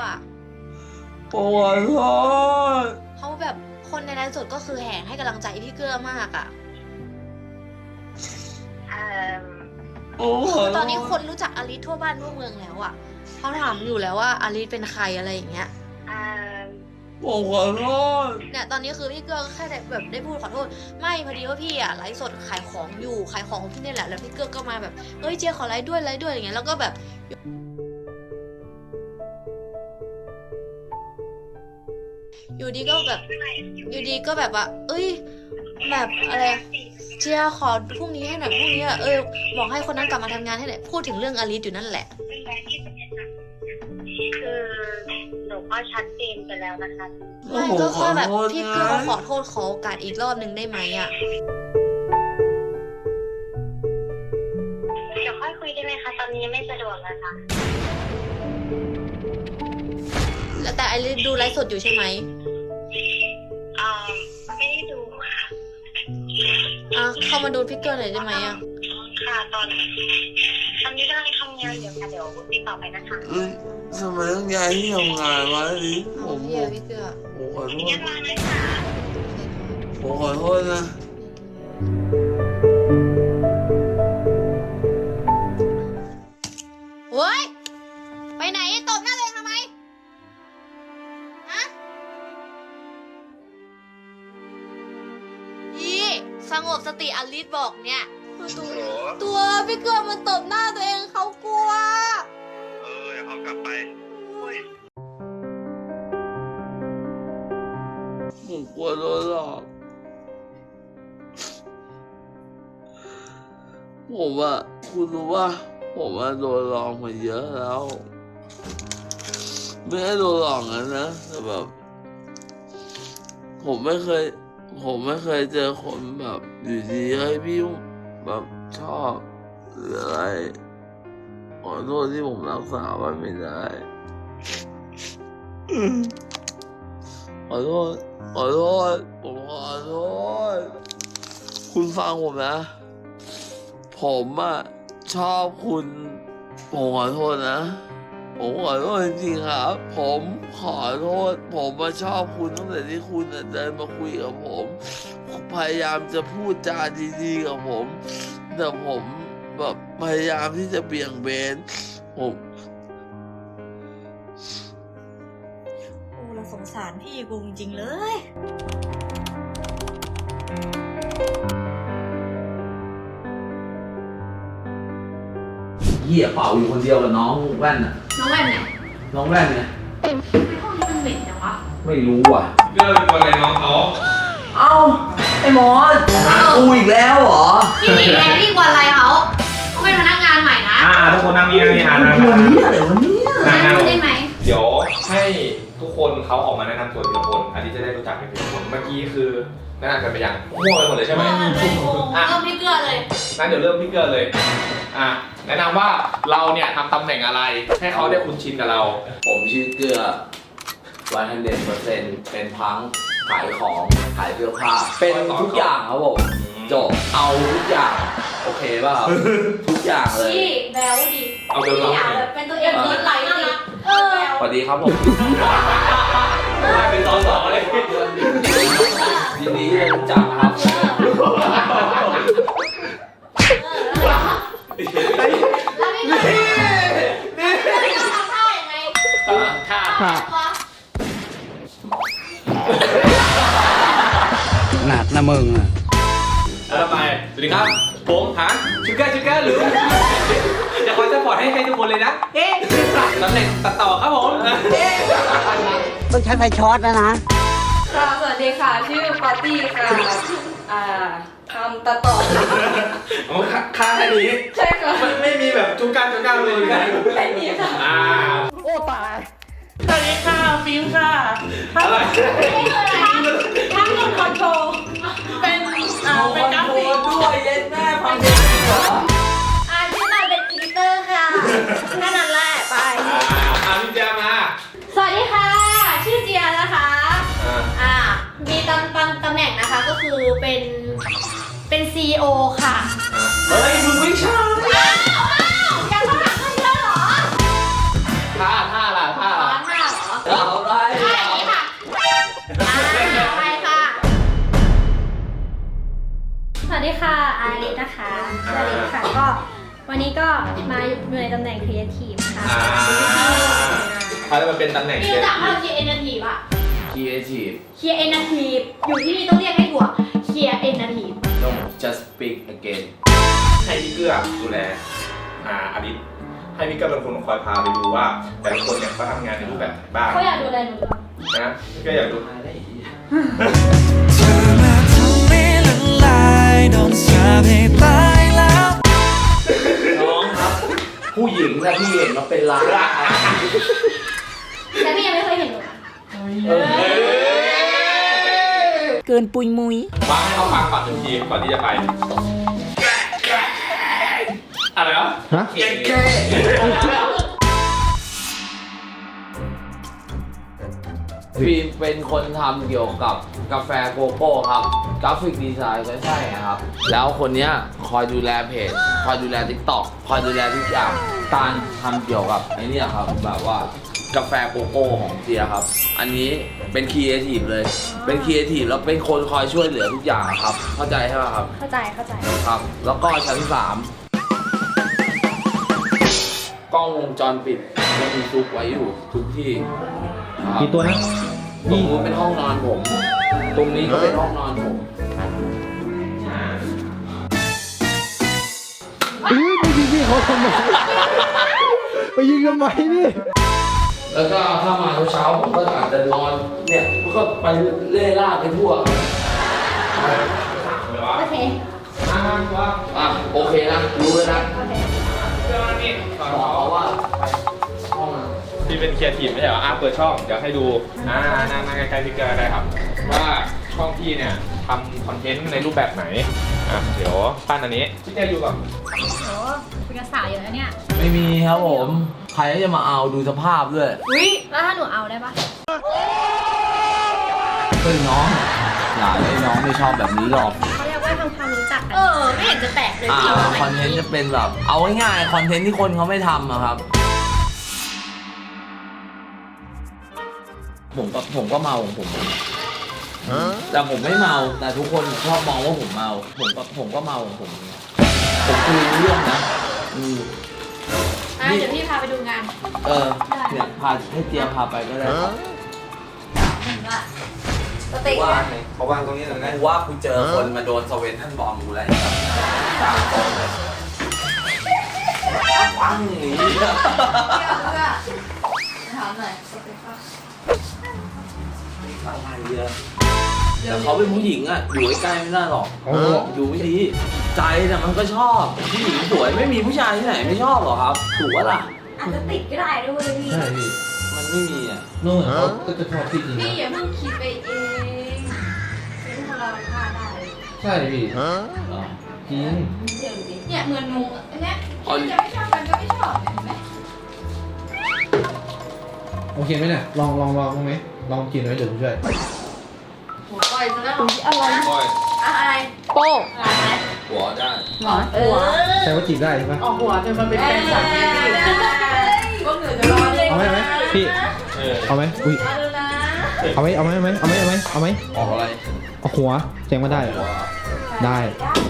อะผมขอโทษเขาแบบคนในไลฟ์สดก็คือแห่ให้กำลังใจพี่เกลือมากอะเอ่อผมขอคือโทษตอนนี้คนรู้จักอลิสทั่วบ้านทั่วเมืองแล้วอะเขาถามอยู่แล้วว่าอลิสเป็นใครอะไรอย่างเงี้ยเอ่อผมขอโทษเนี่ยตอนนี้คือพี่เกลือก็แค่ได้แบบได้พูดขอโทษ ไม่พอดีว่าพี่อะไลฟ์สดขายของอยู่ขายของของพี่เนี่ยแหละแล้วพี่เกลือก็มาแบบเอ้ยเจ๊ขอไลฟ์ด้วยไลฟ์ด้วยอย่างเงี้ยแล้วก็แบบ อยู่ดีก็แบบอยู่ดีก็แบบว่า เอ้ย แบบอะไรอะเจียขอพรุ่งนี้ให้หน่อยพรุ่งนี้อะเออบอกให้คนนั้นกลับมาทำงานให้หน่อยพูดถึงเรื่องอลิสอยู่นั่นแหละคือหนูก็ชัดเจนไปแล้วนะคะไม่ผมก็ขแค่อแบบโทษพี่นะเกลือขอโทษขอโอกาสอีกรอบหนึ่งได้ไหมอะเดี๋ยวค่อยคุยได้ไหมคะตอนนี้ยังไม่สะดวกนะคะแล้วแต่ไอริสดูไลฟ์สดอยู่ใช่ไหม เข้ามาดูพี่เกลือหน่อยได้ไหมอะค่ะตอนตอนนี้กำลังทำงานอยู่ค่ะเดี๋ยวติดต่อไปนะคะเอ้ยทำไมต้องย้ายที่ทำงานวะนี่ผเอามพี่อะพี่เกลือ ผมขอโทยัษงมาเลยค่ะผมขอโทษนะ สงบสติอลิสบอกเนี่ย ตัวตัวพี่เกลือมันตบหน้าตัวเองเขากลัว เออเดี๋ยวเขากลับไปผมกลัวโดนหลอกผมว่าคุณรู้ว่า ผมว่าโดนหลอกมาเยอะแล้ว ไม่ได้โดนหลอกนะนะแต่แบบ ผมไม่เคย ผมไม่เคยเจอคนแบบอยู่ดีๆให้พี่แบบชอบหรืออะไรขอโทษที่ผมรักษาไว้ไม่ได้ขอโทษขอโทษผมขอโทษคุณฟังผมนะ ผมอะชอบคุณผมขอโทษนะ ผมขอโทษจริงๆครับ ผมขอโทษ ผมมาชอบคุณตั้งแต่ที่คุณน่ะเดินมาคุยกับผม พยายามจะพูดจาดีๆกับผม แต่ผมแบบพยายามที่จะเบี่ยงเบนผมโอ้เราสงสารพี่กูจริงๆเลยเหี้ยเป่าอยู่คนเดียวกับน้องแว่นน่ะ น้องแว่นเนี่ยน้องแว่นเนี่ยห้องนี้มันเหม็นจังวะไม่รู้อะ เรื่องเป็นคนอะไรน้องเขาเอ้าไอ้หมอหากูอีกแล้วเหรอพี่หนีแรงยิ่งกว่าอะไรเขาเขาเป็นพนักงานใหม่นะอ่าทุกคนนั่งนี่นั่งนี่อ่านั่งวันนี้อะไรวันนี้นั่งนั่งได้ไหมเดี๋ยว ให้ทุกคนเขาออกมาแนะนำตัวทีละคนอันนี้จะได้รู้จักกันทีละคนเมื่อกี้คือแนะนำกันไปยังมั่วไปหมดเลยใช่ไหมอะเริ่มพี่เกลือเลย งั้นเดี๋ยวเริ่มพี่เกิร์เลยอะแนะนำว่าเราเนี่ยทำตำแหน่งอะไร ให้เขาได้คุ้นชินกับเราผมชื่อเกลือวันทันเดนเปอร์เซ็นต์เป็นพังขายของขายเสื้อผ้า เป็นทุกอย่างครับผมจบเอาทุกอย่าง โอเคป่ะครับทุกอย่างเลย พี่แบลดีเอาเดิมพี่เราอยากแบบเป็นตัวเองเกินไหลน่ารักเออ สวัสดีครับผม เป็นสองสองเลย ไฟช็อตนะนะ ค่ะ สวัสดีค่ะ ชื่อปาร์ตี้ค่ะ อ่าทำตัดต่อค่ะโอ้ค่าค่าแค่นี้ใช่ค่ะไม่ไม่มีแบบชูก้าชูก้าเลยนะไม่มีค่ะ อ่าสวัสดีค่ะฟิล์มค่ะอะไรทั้งหมดคอนโทรลเป็นอ่าเป็นกราฟิกด้วยเย็นแม่พังเดนเหรออะชื่อเราเป็นอีดิเตอร์ค่ะแค่นั้นแหละ ตำตำแหน่งนะคะก็คือเป็นเป็นซีโอค่ะ เฮ้ยมึงไม่ใช่อ้าวอ้าวยังต้องหาเงินเยอะเหรอท่าท่าละท่าร้อล่าเหรอเอาไรอะอย่านี้ค่ะ สวัสดีค่ะอาริสนะคะอาริสค่ะก็วันนี้ก็มาอยู่ในตำแหน่งครีเอทีฟค่ะอ่าเขาจะมาเป็นตำแหน่งพี่เชรู้ฟจักว่าเราคิดเอเนทีป่ะ creative เคลียร์เอเนทีฟอยู่ที่นี่ต้องเรียกให้ถูกเคลียร์เอเนทีฟ no just speak again ให้พี่เกื้อดูแลอ่าอดิตให้พี่เกื้อเป็นคนคอยพาไปดูว่า แต่ละคนเนี่ยเขาทำงานในรูปแบบไหนบ้างเขาอยากดูแลหนูหรือเปล่านะพี่เกื้ออยากดูน้องครับ ผู้หญิงนะพี่เห็นมาเป็นล้าน แต่พี่ยังไม่ เคยเห็นหนูนะเออเกินปุยมุยฟังให้เขาฟังก่อนหนึ่งทีก่อนที่จะไป อะไรวะฮะเก่งฟิล์มเป็นคนทำเกี่ยวกับกาแฟโกโก้ครับ กราฟิกดีไซน์ก็ใช่ครับ แล้วคนเนี้ยคอยดูแลเพจ คอยดูแลทิกตอกคอยดูแลทุกอย่างตานทำเกี่ยวกับไอ้เนี่ยครับ แบบว่า กาแฟโกโก้ของเจียครับ อันนี้เป็นครีเอทีฟเลย เป็นครีเอทีฟแล้วเป็นคนคอยช่วยเหลือทุกอย่างครับ เข้าใจใช่ไหมครับ เข้าใจเข้าใจ ครับ แล้วก็ชั้นสามกล้องวงจรปิดมันมีซุกไว้อยู่ทุกที่ครับกี่ตัวนะตรงนู้นเป็นห้องนอนผม ตรงนี้ก็เป็นห้องนอนผมอุ้ยไปยิงพี่เขาทำไม ไปยิงทำไมนี่ แล้วก็ถ้ามาเช้าๆผมก็อาจจะนอน เนี่ยก็ไปเล่ร่าไปทั่วโอเคอะโอเคนะ รู้แล้วนะโอเคเรื่องนี้สอนบอเขากว่าห้องนั้นพี่เป็นครีเอทีฟไม่ใช่เหรออะเปิดช่อง เดี๋ยวให้ดู อ่านั่งนั่งใกล้ๆพี่เกื้อได้ครับ ว่าช่องพี่เนี่ยทำคอนเทนต์ในรูปแบบไหน อะเดี๋ยวปั้นอันนี้พี่เจอยู่ก่อนโอ้คุยกับสาวอยู่แล้วเนี่ย ไม่มีครับผม ใครจะมาเอาดูสภาพด้วยอุ้ยแล้วถ้าหนูเอาได้ปะเฮ้ยน้องอย่าเลยน้องไม่ชอบแบบนี้หรอกเขาเรียกว่าทำความรู้จักกันเออ ไม่เห็นจะแปลกเลยอ่าจริงคอนเทนต์จะเป็นแบบเอาง่ายๆคอนเทนต์ที่คนเขาไม่ทำอะครับ ผมก็ผมก็เมาของผม แต่ผมไม่เมา แต่ทุกคนชอบมองว่าผมเมา ผมก็ผมก็เมาของผมผมคุยรู้เรื่องนะอืมอะเดี๋ยวพี่พาไปดูงานเออเนี่ยพาให้เจียพาไปก็ได้ครับเห็นว่าสเต็กว่านะเขาวางตรงนี้เลยนะกูว่ากูเจอคนมาโดนสเวนท่านบอมกูแล้วกลางโต๊ะเลยปังอย่างนี้เพื่อเพื่อถามหน่อยสเต็กปะอะไรอะ แต่เขาเป็นผู้หญิงอะอยู่ใกล้ๆไม่ได้หรอกโอ้โห อยู่ไม่ดี ใจแต่ะมันก็ชอบผู้หญิงสวยไม่มีผู้ชายที่ไหนไม่ชอบหรอกครับถูกปะล่ะอาจจะติดก็ได้ด้วยพี่ ใช่พี่มันไม่มีอะนู่นเขาก็จะชอบพี่จริงพี่นะอย่าเพิ่งคิดไปเองเป็นคนเราพลาดได้ใช่พี่เหรอ จริงเดี๋ยวดิเนี่ยเหมือนงงอันเนี้ยอ๋อ จะไม่ชอบกันก็ไม่ชอบเห็นไหมโอเคไหมเนี่ยลองลองลองไหมลองกินไหมเดี๋ยวผมช่วย หัวก้อยซะแล้วอะไรก้อยอะอะไรโป้อะไรไหมหัวได้หมอเออใช่ว่าจีบได้ใช่ปะออกหัวจนมันเป็นแฟนฉันไงพี่พวกหนูจะรอเลยเอาไหมเอาไหมพี่เออเอาไหมอุ้ยรอดูนะเอาไหมเอาไหมเอาไหมเอาไหมเอาไหมเอาไหมออกอะไรเอาหัวแจ้งมาได้เหรอหัวได้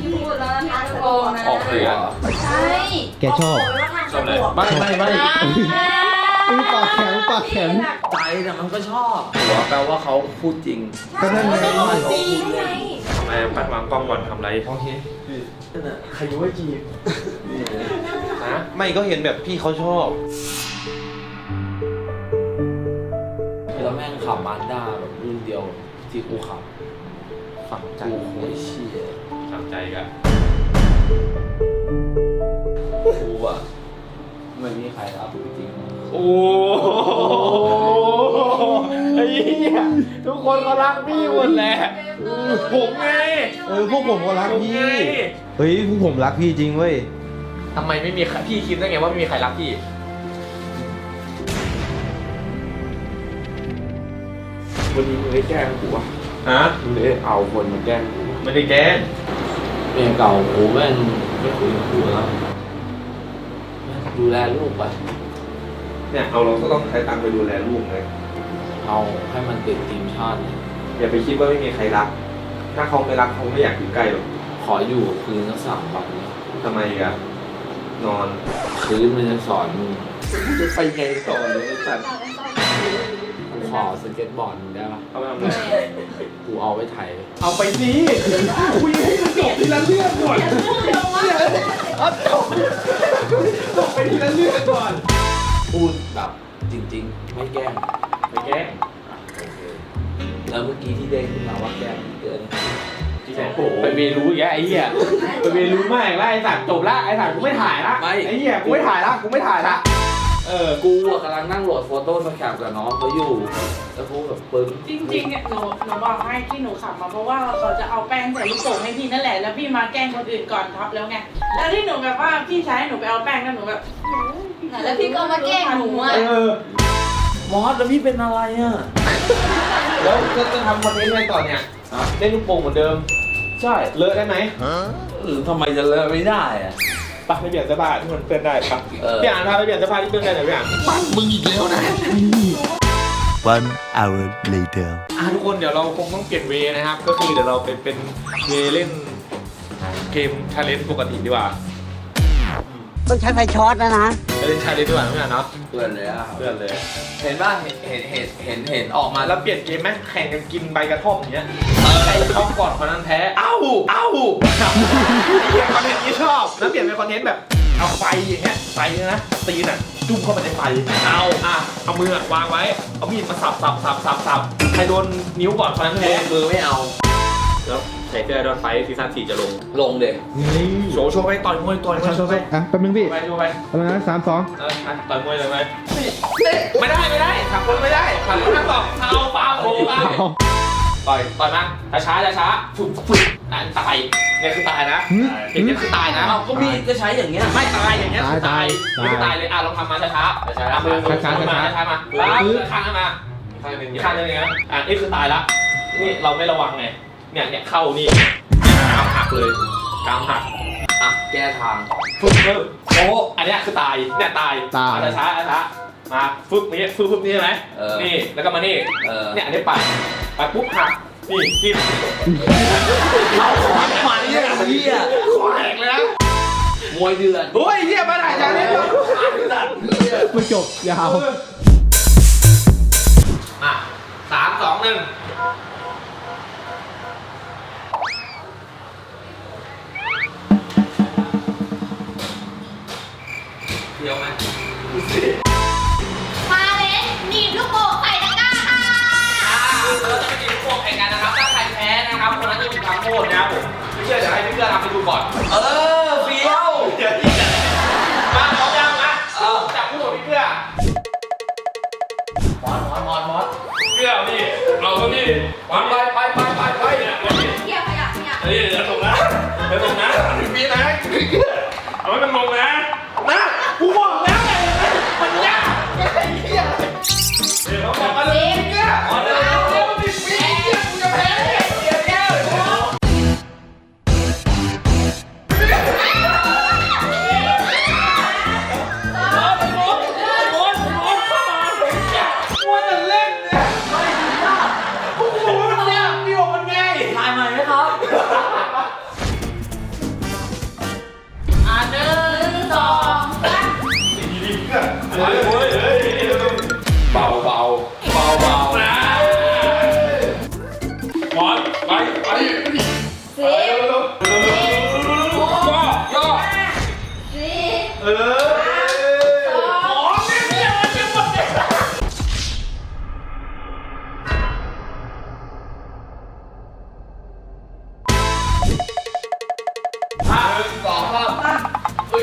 พี่พูดแล้วนะทางโกงนะออกหัวใช่แกชอบชอบเลยไม่ไม่ไม่อุ้ยปากแข็งปากแข็ง ใจแต่ะมันก็ชอบหัวแปลว่าเขาพูดจริงก็นั่นไงไม่ว่าเขาพูดเล่นทำไมปั้นวางกล้องก่อนทำไรโอเคนั่นน่ะใครรู้ว่าจีบฮะไม่ก็เห็นแบบพี่เขาชอบแล้วแม่งขับมาสด้าแบบรุ่นเดียวที่กูขับฝังใจกูโคตรเชี่ยฝังใจกัน จริงโอ้ไอ้เหี้ยทุกคนเขารักพี่หมดแหละผมไงเออพวกผมก็รักผมพี่ไงเฮ้ยพวกผมรักพี่จริงเว้ย ทำไมไม่มีใครพี่คิดได้ไงว่าไม่มีใครรักพี่ วันนี้มึงได้แกล้งกูวะฮะมึงได้เอาคนมาแกล้งกูไม่ได้แกล้งเมียเก่ากูแม่งไม่คุยกับกูแล้วดูแลลูกไป เนี่ยเอาเราก็ต้องใช้ตังค์ไปดูแลลูกเลย เอาให้มันติดทีมชาติเลยอย่าไปคิดว่าไม่มีใครรัก ถ้าเขาไม่รักเขาไม่อยากอยู่ใกล้หรอกขออยู่คืนสักสามวันเนี่ยทำไมอีกอะนอนคืนมันจะสอนมึงกูจะไปไงต่อเลยไอ้สัตว์กูขอสเก็ตบอร์ดมึงได้ปะเอาไปทำอะไรกูเอาไว้ไถเอาไปสิคุยให้มันจบทีละเรื่องก่อนเอาจบจบไปทีละเรื่องก่อน พูดแบบจริง ๆ ไม่แกล้งไปแกล้งโอเคแล้วเมื่อกี้ที่เด้งขึ้นมาว่าแกล้งเกินที่ไหนโอ้โหไปเวรู้อีกแล้วไอ้เหี้ยไปเวรู้มากแล้วไอ้สัตว์จบละไอ้สัตว์กูไม่ถ่ายละไม่ไอ้เหี้ยกูไม่ถ่ายละกูไม่ถ่ายละเออกูอะกำลังนั่งโหลดโฟโต้สแคปกับน้องเขาอยู่แล้วกูแบบปึ้งจริงๆเนี่ยหนูหนูบอกให้ที่หนูขับมาเพราะว่าเขาจะเอาแป้งใส่ลูกโป่งให้พี่นั่นแหละแล้วพี่มาแกล้งคนอื่นก่อนทับแล้วไงแล้วที่หนูแบบว่าพี่ใช้หนูไปเอาแป้งแล้วหนูแบบ แล้วพี่ก็มาแกล้งหนูอะเออมอสแล้วพี่เป็นอะไรอะแล้วก็จะทำคอนเทนต์อะไรต่อเนี่ยเล่นลูกโป่งเหมือนเดิม ใช่เลอะได้ไหมเออทำไมจะเลอะไม่ได้อะไปไปเปลี่ยนเสื้อผ้าที่มันเปื้อนได้ปะเออพี่อ่านพาไปเปลี่ยนเสื้อผ้าที่เปื้อนได้หน่อยพี่อ่าน One hour later อะทุกคนเดี๋ยวเราคงต้องเปลี่ยนเวย์นะครับ ก็คือเดี๋ยวเราไปเป็นเวย์เล่นเกมชาเลนจ์ปกติดีกว่า ต้องใช้ไฟช็อตนะนะ ไปเล่นชาเลนจ์ดีกว่าพี่อ่านเนาะเพื่อนเลยอะเพื่อนเลย เห็นป่ะเห็นเห็นเห็นเห็นเห็นออกมามาแล้วเปลี่ยนเกมไหมแข่งกันกินใบกระท่อมอย่างเงี้ยใครเข้าก่อนคนนั้นแพ้ เอ้าเอ้าเปลี่ยนคอนเทนต์นี้ชอบ แล้วเปลี่ยนเป็นคอนเทนต์แบบเอาไฟอย่างเงี้ยไฟนะ ตีนอะจุ่มเข้าไปในไฟเอาอะเอามืออะวางไว้เอามีดมาสับสับสับสับสับใครโดนนิ้วก่อนคนนั้นเทแพ้ มือไม่เอา แล้ว ใส่เสื้อโดนไฟซีซั่นสี่จะลง ลงเด็กโชว์โชว์ไปต่อยมวยต่อยมวยโชว์ไปอะแป๊บนึงพี่ไปโชว์ไปเอาละนะสามสองเอออะต่อยมวยเลยไหมไม่ได้ไม่ได้ขับคนไม่ได้ขับคนห้ามตอกเอาเปล่าโอ้เปล่าต่อยต่อยมาช้าช้าช้าๆฝึกฝึกนั่นตายเนี่ยคือตายนะอย่างนี้คือตายนะเอาก็มีดก็ใช้อย่างเงี้ยไม่ตายอย่างเงี้ยคือตายตายนี่คือตายเลยอะลองทำมาช้าช้าช้าช้ามือมือช้าๆมาช้าๆช้าๆมาแล้วข้างมาข้างหนึ่งข้างหนึ่งนะอะนี่คือตายละนี่เราไม่ระวังไง เนี่ยเนี่ยเข้านี่กรามหักเลยกรามหักอะแก้ทางฟึบฟึบโอ้อันเนี้ยคือตายเนี่ยตายตายช้าช้าช้าๆมาฟึบนี่ฟึบฟึบนี่ใช่ไหมเออ นี่แล้วก็มานี่เออเนี่ยอันนี้ปัดปัดปุ๊บหักนี่กินเอาขวานมาเนี่ยเหี้ยขวานแหกเลยนะมวยเดือดโอ้ยเหี้ยมาถ่ายจากนี้ก่อนไม่จบยาว มาสามสองหนึ่ง นะครับคนนั้นจะถูกทำโทษนะครับผมไม่เชื่อเดี๋ยวให้พี่เพื่อนทำไปดูก่อน เออเฟี้ยวเดี๋ยวพี่จะมาพร้อมยังมาเออจับคู่กับพี่เพื่อมอสมอสมอสมอสเพื่อพี่ เอาก็พี่วางไปไปไปไป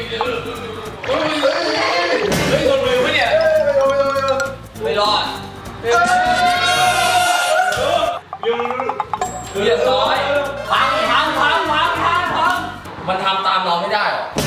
เฮ้ยเฮ้ยเฮ้ยเฮ้ยโดนมือไหมเนี่ย ไม่รอดยังเรียบร้อยพังพังพังพังพังพังมันทำตามเราไม่ได้หรอ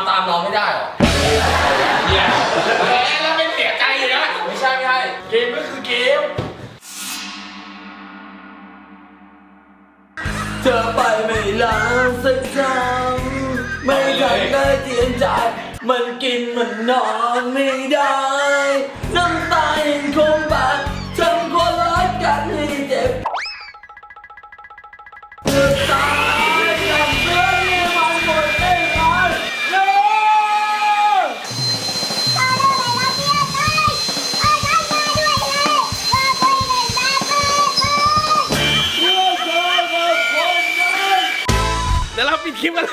ำตามเราไม่ได้หรอเนี่ยแล้วไม่เสียใจเลยนะ ไม่ใช่ไม่ใช่ เกมก็คือเกม เธอไปไม่ลาสักครั้งไม่ทันได้เตียนใจมันกินมันนอนไม่ได้ น้ำตายังคงบาด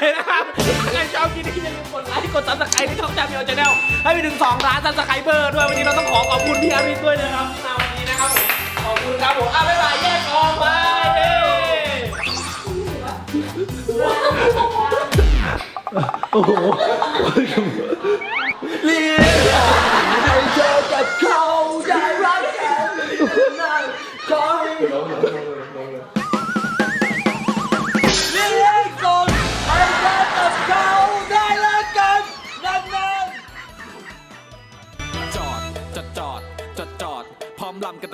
เลยนะครับถ้าใครชอบคลิปนี้อย่าลืมกดไลค์กดซับสไครต์ที่ช่องจามิโอชาแนลให้ไปถึง2ล้านซับสไครเบอร์ด้วยวันนี้เราต้องขอขอบคุณพี่อาริสด้วยนะครับที่มาวันนี้นะครับผมขอบคุณครับผมอะบ๊ายบายแยกออกไปเย้โอ้โหเรีย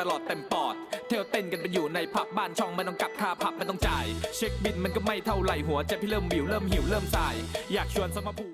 ตลอดเต็มปอด เที่ยวเต้นกันไปอยู่ในผับบ้านช่องไม่ต้องกลับค่าผับไม่ต้องจ่าย เช็คบินมันก็ไม่เท่าไหร่หัวใจพี่เริ่มวิวเริ่มหิวเริ่มสาย อยากชวนสมาภู